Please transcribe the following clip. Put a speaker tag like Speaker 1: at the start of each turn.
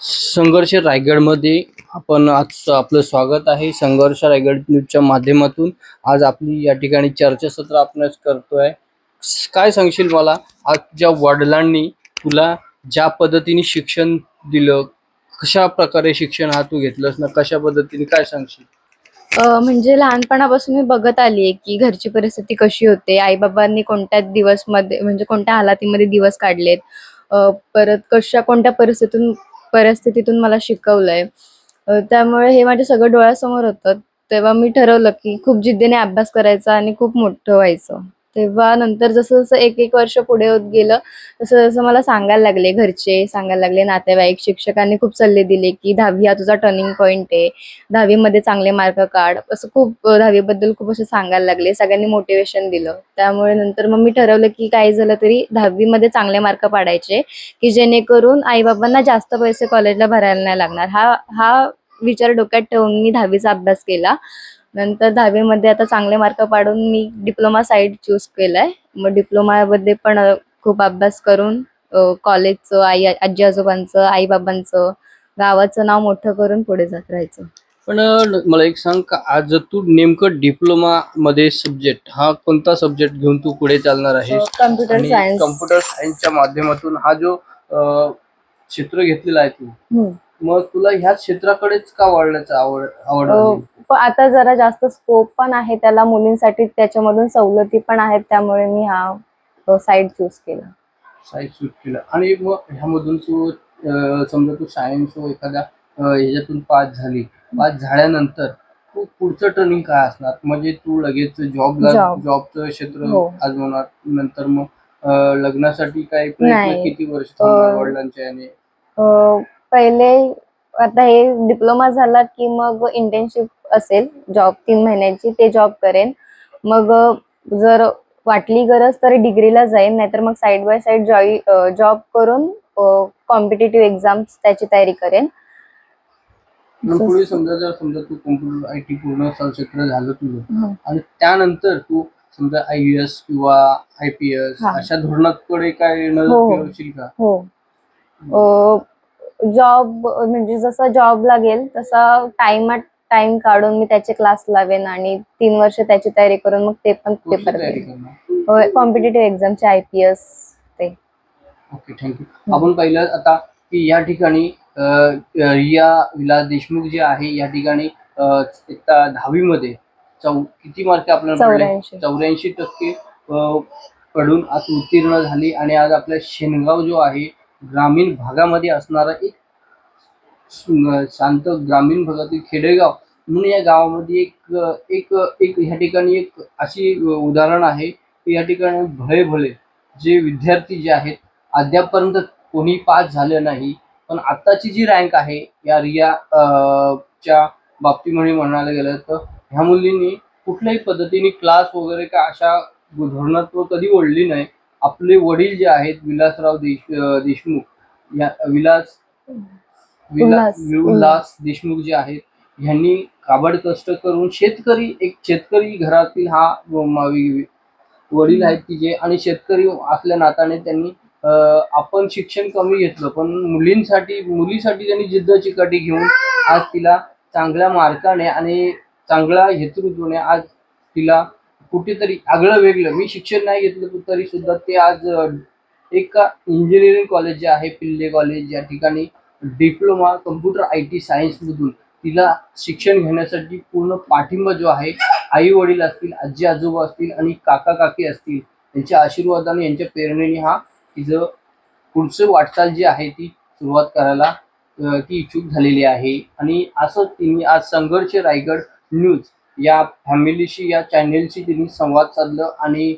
Speaker 1: संघर्ष रायगडमध्ये आपण आजचं आपलं स्वागत आहे. संघर्ष रायगड न्यूजच्या माध्यमातून आज आपली या ठिकाणी चर्चासत्र आपण करतोय. आहे काय सांगशील मला? आज ज्या वडिलांनी तुला ज्या पद्धतीने शिक्षण दिलं कशा प्रकारे शिक्षण हा तू घेतलंस ना कशा पद्धतीने काय सांगशील?
Speaker 2: म्हणजे लहानपणापासून मी बघत आली आहे की घरची परिस्थिती कशी होते आईबाबांनी कोणत्या दिवसमध्ये म्हणजे कोणत्या हालातीमध्ये दिवस काढलेत परत कशा कोणत्या परिस्थितीतून परिस्थितीतून मला शिकवलंय. त्यामुळे हे माझ्या सगळं डोळ्यासमोर होतं. तेव्हा मी ठरवलं की खूप जिद्दीने अभ्यास करायचा आणि खूप मोठं व्हायचं. तेव्हा नंतर जसं जसं एक एक वर्ष पुढे होत गेलं तसं जसं मला सांगायला लागले घरचे सांगायला लागले नातेवाईक शिक्षकांनी खूप सल्ले दिले की दहावी हा तुझा टर्निंग पॉईंट आहे. दहावीमध्ये चांगले मार्क काढ. असं खूप दहावीबद्दल खूप असं सांगायला लागले. सगळ्यांनी मोटिवेशन दिलं. त्यामुळे नंतर मग मी ठरवलं की काय झालं तरी दहावीमध्ये चांगले मार्क पाडायचे की जेणेकरून आईबाबांना जास्त पैसे कॉलेजला भरायला नाही लागणार. हा हा विचार डोक्यात ठेवून मी दहावीचा अभ्यास केला. नंतर दहावीमध्ये आता चांगले मार्क पाडून मी डिप्लोमा साईड चूज केलाय. मग डिप्लोमामध्ये पण खूप अभ्यास करून कॉलेजचं आई आजी आजोबांचं आईबाबांचं गावाचं नाव मोठं करून पुढे जात राहायचं.
Speaker 1: पण मला एक सांग का आज तू नेमकं डिप्लोमा मध्ये सब्जेक्ट हा कोणता सब्जेक्ट घेऊन तू पुढे चालणार आहेस?
Speaker 2: कम्प्युटर सायन्स
Speaker 1: कम्प्युटर सायन्सच्या माध्यमातून हा जो क्षेत्र घेतलेला आहे तू. मग तुला ह्या क्षेत्राकडेच का वळण्याचं आवड आवड
Speaker 2: आता जरा जास्त स्कोप पण आहे त्याला मुलींसाठी त्याच्यामधून सवलती पण आहेत त्यामुळे मी हा साईड चूज केला
Speaker 1: सायन्स चूज केलं आणि मग ह्यामधून तू समजा तू सायन्स एखाद्या ह्याच्यातून पास झाली पास झाल्यानंतर तू पुढचं टर्निंग काय असणार म्हणजे तू लगेच जॉबला
Speaker 2: Job.
Speaker 1: जॉबचं क्षेत्र
Speaker 2: हो.
Speaker 1: आजवणार नंतर मग लग्नासाठी काय. किती वर्ष वडिलांच्या याने
Speaker 2: पहिले आता हे डिप्लोमा झाला की मग इंटर्नशिप असेल जॉब तीन महिन्याची ते जॉब करेन मग जर वाटली गरज तर डिग्रीला जाईन नाहीतर मग साईड बाय साईड जॉई जॉब करून कॉम्पिटेटिव्ह एक्झाम्स त्याची तयारी करेन
Speaker 1: पुढे समजा जर समजा तू कम्प्युटर आय टी पूर्ण क्षेत्र झालं तुझं. आणि त्यानंतर तू समजा आय यू एस किंवा आय पी एस. अशा धोरणाकडे काय नजर
Speaker 2: हो.
Speaker 1: का
Speaker 2: हो जॉब म्हणजे जसा जॉब लागेल तसा टाइम टाइम काढून मी त्याचे क्लास लावेन आणि तीन वर्ष त्याची तयारी करून मग ते पण पेपर कॉम्पिटेटिव्ह एक्झामचे आय पी एस ते.
Speaker 1: ओके थँक्यू आपण पहिलं आता की या ठिकाणी रिया विलास देशमुख जे आहे या ठिकाणी दहावीमध्ये चौ किती मार्क आपल्याला
Speaker 2: चौऱ्याऐंशी.
Speaker 1: टक्के पडून आज उत्तीर्ण झाली आणि आज आपल्या शेनगाव जो आहे ग्रामीण भागामध्ये असणारा एक शांत ग्रामीण भागातील खेडेगाव म्हणून या गावामध्ये एक एक एक ह्या ठिकाणी एक अशी उदाहरण आहे की या ठिकाणी भले भले जे विद्यार्थी जे आहेत अद्यापपर्यंत कोणी पास झाले नाही. पण आत्ताची जी रँक आहे या रिया च्या बाबतीमध्ये म्हणायला गेलं तर ह्या मुलींनी कुठल्याही पद्धतीने क्लास वगैरे का अशा धोरणात्व कधी ओढली नाही. आपले वडील जे आहेत विलासराव देश देशमुख या विलास विलास देशमुख जे आहेत ह्यांनी काबड कष्ट करून शेतकरी एक शेतकरी घरातील हा वडील आहेत की जे आणि शेतकरी असल्या नात्याने त्यांनी आपण शिक्षण कमी घेतलं पण मुलींसाठी मुलीसाठी त्यांनी जिद्द चिकाटी घेऊन आज तिला चांगल्या मार्काने आणि चांगल्या हेतृत्वाने आज तिला कुठेतरी आगळं वेगळं. मी शिक्षण नाही घेतलं तरी सुद्धा ते आज एका एक इंजिनिअरिंग कॉलेज जे आहे पिल्ले कॉलेज या ठिकाणी डिप्लोमा कम्प्युटर आय टी सायन्समधून तिला शिक्षण घेण्यासाठी पूर्ण पाठिंबा जो आहे आई वडील असतील आजी आजोबा असतील आणि काका काकी असतील यांच्या आशीर्वादाने यांच्या प्रेरणेने हा तिचं पुढचं वाटचाल जी आहे ती सुरुवात करायला ती इच्छुक झालेली आहे. आणि असं तिने आज संघर्ष रायगड न्यूज या फॅमिलीशी या चॅनेलशी तिने संवाद साधलं आणि